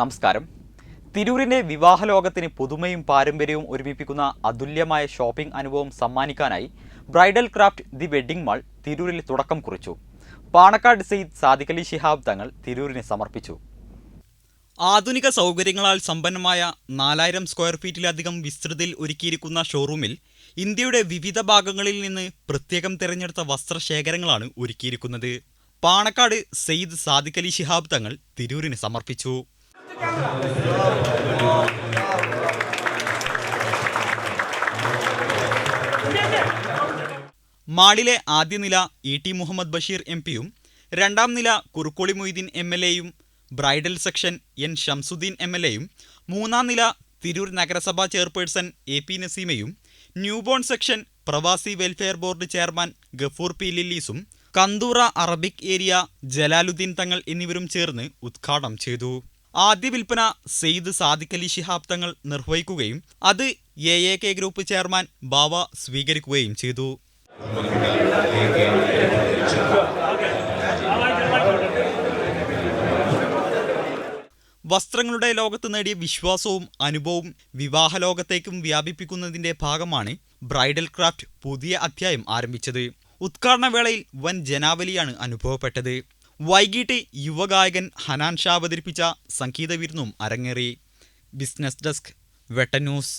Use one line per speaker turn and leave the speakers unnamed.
നമസ്കാരം. തിരൂരിന്റെ വിവാഹലോകത്തിന് പുതുമയും പാരമ്പര്യവും ഒരുമിപ്പിക്കുന്ന അതുല്യമായ ഷോപ്പിംഗ് അനുഭവം സമ്മാനിക്കാനായി bridal craft the wedding mall തിരൂരിൽ തുടക്കം കുറിച്ചു. പാണക്കാട് സെയ്ദ് സാദിഖലി ശിഹാബ് തങ്ങൾ തിരൂരിനെ സമർപ്പിച്ചു. ആധുനിക സൗകര്യങ്ങളാൽ സമ്പന്നമായ നാലായിരം സ്ക്വയർ ഫീറ്റിലധികം വിസ്തൃതിയിൽ ഒരുക്കിയിരിക്കുന്ന ഷോറൂമിൽ ഇന്ത്യയുടെ വിവിധ ഭാഗങ്ങളിൽ നിന്ന് പ്രത്യേകം തിരഞ്ഞെടുത്ത വസ്ത്രശേഖരങ്ങളാണ് ഒരുക്കിയിരിക്കുന്നത്. പാണക്കാട് സെയ്ദ് സാദിഖലി ശിഹാബ് തങ്ങൾ തിരൂരിന് സമർപ്പിച്ചു. മാളിലെ ആദ്യ നില E T Muhammad Basheer M പിയും രണ്ടാം നില കുറുക്കോളി മൊയ്തീൻ എം എൽ എയും bridal section N Shamsuddin M L എയും മൂന്നാം നില തിരൂർ നഗരസഭാ ചെയർപേഴ്സൺ എ പി നസീമയും ന്യൂബോൺ സെക്ഷൻ പ്രവാസി welfare board chairman Gafoor P ലില്ലീസും കന്തൂറ Arabic area Jalaluddin Thangal എന്നിവരും ചേർന്ന് ഉദ്ഘാടനം ചെയ്തു. ആദ്യ വിൽപ്പന സെയ്ദ് സാദിഖലി ശിഹാബ് തങ്ങൾ നിർവഹിക്കുകയും അത് A A K group chairman Bava സ്വീകരിക്കുകയും ചെയ്തു. വസ്ത്രങ്ങളുടെ ലോകത്ത് നേടിയ വിശ്വാസവും അനുഭവവും വിവാഹ ലോകത്തേക്കും വ്യാപിപ്പിക്കുന്നതിന്റെ ഭാഗമാണ് ബ്രൈഡൽ ക്രാഫ്റ്റ് പുതിയ അധ്യായം ആരംഭിച്ചത്. ഉദ്ഘാടന വേളയിൽ വൻ ജനാവലിയാണ് അനുഭവപ്പെട്ടത്. വൈകിട്ട് യുവഗായകൻ ഹനാൻ ഷാ അവതരിപ്പിച്ച സംഗീത വിരുന്നും അരങ്ങേറി. ബിസിനസ് ഡെസ്ക് വെട്ട ന്യൂസ്.